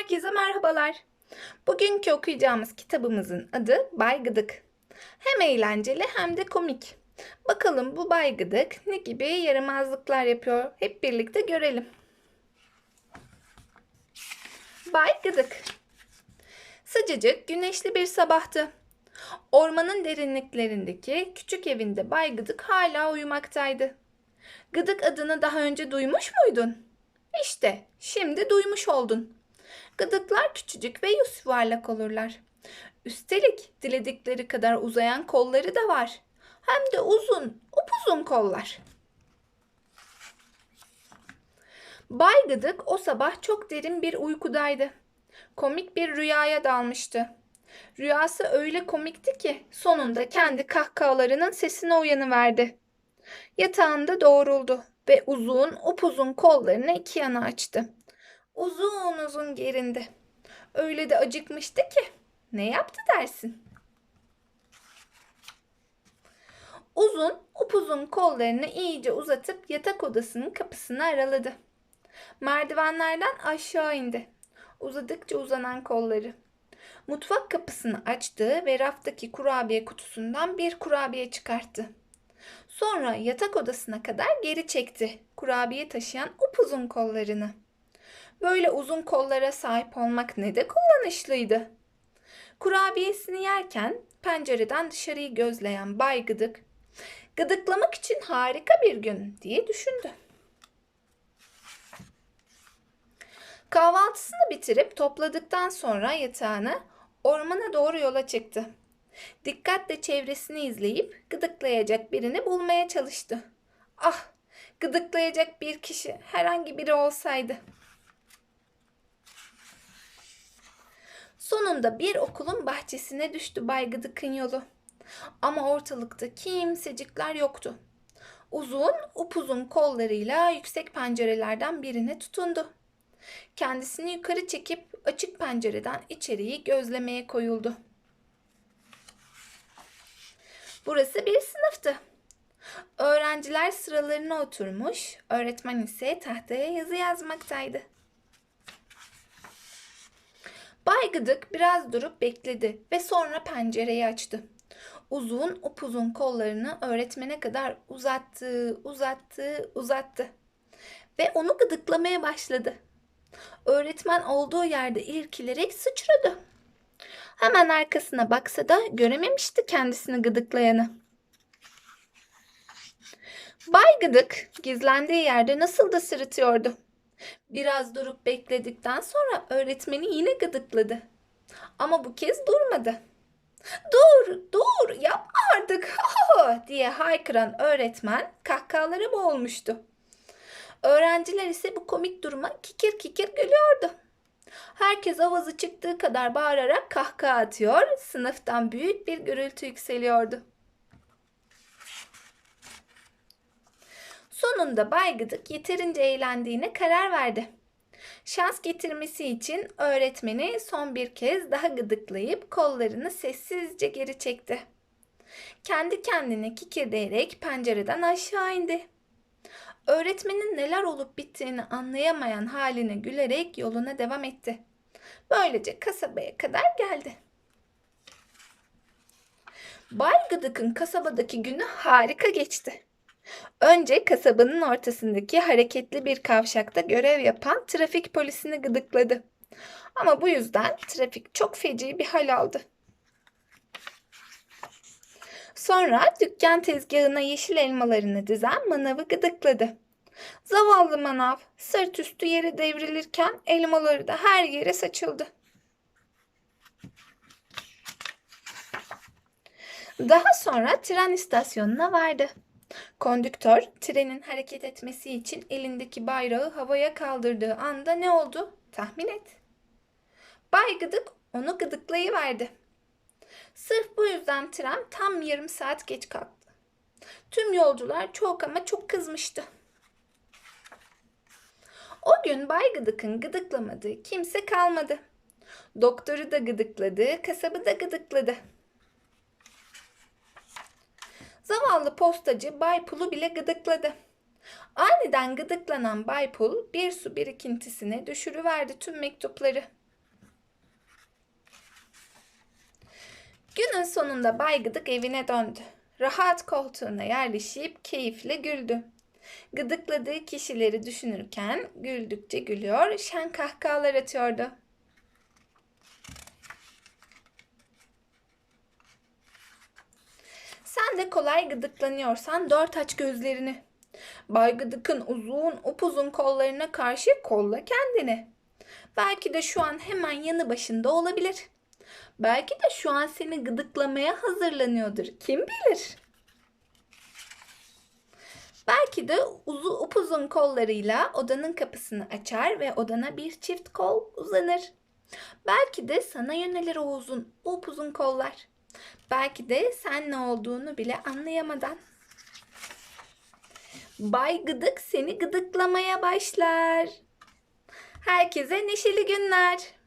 Herkese merhabalar. Bugünkü okuyacağımız kitabımızın adı Bay Gıdık. Hem eğlenceli hem de komik. Bakalım bu Bay Gıdık ne gibi yaramazlıklar yapıyor? Hep birlikte görelim. Bay Gıdık Sıcacık, güneşli bir sabahtı. Ormanın derinliklerindeki küçük evinde Bay Gıdık hala uyumaktaydı. Gıdık adını daha önce duymuş muydun? İşte şimdi duymuş oldun. Gıdıklar küçücük ve yüz yuvarlak olurlar. Üstelik diledikleri kadar uzayan kolları da var. Hem de uzun, upuzun kollar. Bay Gıdık o sabah çok derin bir uykudaydı. Komik bir rüyaya dalmıştı. Rüyası öyle komikti ki sonunda kendi kahkahalarının sesine uyanıverdi. Yatağında doğruldu ve uzun upuzun kollarını iki yana açtı. Uzun uzun gerindi. Öyle de acıkmıştı ki. Ne yaptı dersin? Uzun upuzun kollarını iyice uzatıp yatak odasının kapısını araladı. Merdivenlerden aşağı indi. Uzadıkça uzanan kolları. Mutfak kapısını açtı ve raftaki kurabiye kutusundan bir kurabiye çıkarttı. Sonra yatak odasına kadar geri çekti kurabiye taşıyan upuzun kollarını. Böyle uzun kollara sahip olmak ne de kullanışlıydı. Kurabiyesini yerken pencereden dışarıyı gözleyen Bay Gıdık, gıdıklamak için harika bir gün diye düşündü. Kahvaltısını bitirip topladıktan sonra yatağını ormana doğru yola çıktı. Dikkatle çevresini izleyip gıdıklayacak birini bulmaya çalıştı. Ah, gıdıklayacak bir kişi herhangi biri olsaydı. Sonunda bir okulun bahçesine düştü Bay Gıdık'ın yolu. Ama ortalıkta kimsecikler yoktu. Uzun, upuzun kollarıyla yüksek pencerelerden birine tutundu. Kendisini yukarı çekip açık pencereden içeriği gözlemeye koyuldu. Burası bir sınıftı. Öğrenciler sıralarına oturmuş, öğretmen ise tahtaya yazı yazmaktaydı. Bay Gıdık biraz durup bekledi ve sonra pencereyi açtı. Uzun upuzun kollarını öğretmene kadar uzattı, uzattı, uzattı. Ve onu gıdıklamaya başladı. Öğretmen olduğu yerde irkilerek sıçradı. Hemen arkasına baksa da görememişti kendisini gıdıklayanı. Bay Gıdık gizlendiği yerde nasıl da sırıtıyordu. Biraz durup bekledikten sonra öğretmeni yine gıdıkladı. Ama bu kez durmadı. Dur, dur, yapma artık diye haykıran öğretmen kahkahalara boğulmuştu. Öğrenciler ise bu komik duruma kikir kikir gülüyordu. Herkes avazı çıktığı kadar bağırarak kahkaha atıyor, sınıftan büyük bir gürültü yükseliyordu. Sonunda Bay Gıdık yeterince eğlendiğine karar verdi. Şans getirmesi için öğretmeni son bir kez daha gıdıklayıp kollarını sessizce geri çekti. Kendi kendine kikirdeyerek pencereden aşağı indi. Öğretmenin neler olup bittiğini anlayamayan haline gülerek yoluna devam etti. Böylece kasabaya kadar geldi. Bay Gıdık'ın kasabadaki günü harika geçti. Önce kasabanın ortasındaki hareketli bir kavşakta görev yapan trafik polisini gıdıkladı. Ama bu yüzden trafik çok feci bir hal aldı. Sonra dükkan tezgahına yeşil elmalarını dizen manavı gıdıkladı. Zavallı manav sırt üstü yere devrilirken elmaları da her yere saçıldı. Daha sonra tren istasyonuna vardı. Kondüktör trenin hareket etmesi için elindeki bayrağı havaya kaldırdığı anda ne oldu? Tahmin et. Bay Gıdık onu gıdıklayıverdi. Sırf bu yüzden tren tam yarım saat geç kalktı. Tüm yolcular çok ama çok kızmıştı. O gün Bay Gıdık'ın gıdıklamadığı kimse kalmadı. Doktoru da gıdıkladı, kasabı da gıdıkladı. Zavallı postacı Baypul'u bile gıdıkladı. Aniden gıdıklanan Baypul bir su birikintisine düşürüverdi tüm mektupları. Günün sonunda Bay Gıdık evine döndü. Rahat koltuğuna yerleşip keyifle güldü. Gıdıkladığı kişileri düşünürken güldükçe gülüyor, şen kahkahalar atıyordu. De kolay gıdıklanıyorsan dört aç gözlerini. Bay Gıdık'ın uzun upuzun kollarına karşı kolla kendini. Belki de şu an hemen yanı başında olabilir. Belki de şu an seni gıdıklamaya hazırlanıyordur. Kim bilir? Belki de uzu upuzun kollarıyla odanın kapısını açar ve odana bir çift kol uzanır. Belki de sana yönelir o uzun upuzun kollar. Belki de sen ne olduğunu bile anlayamadan. Bay Gıdık seni gıdıklamaya başlar. Herkese neşeli günler.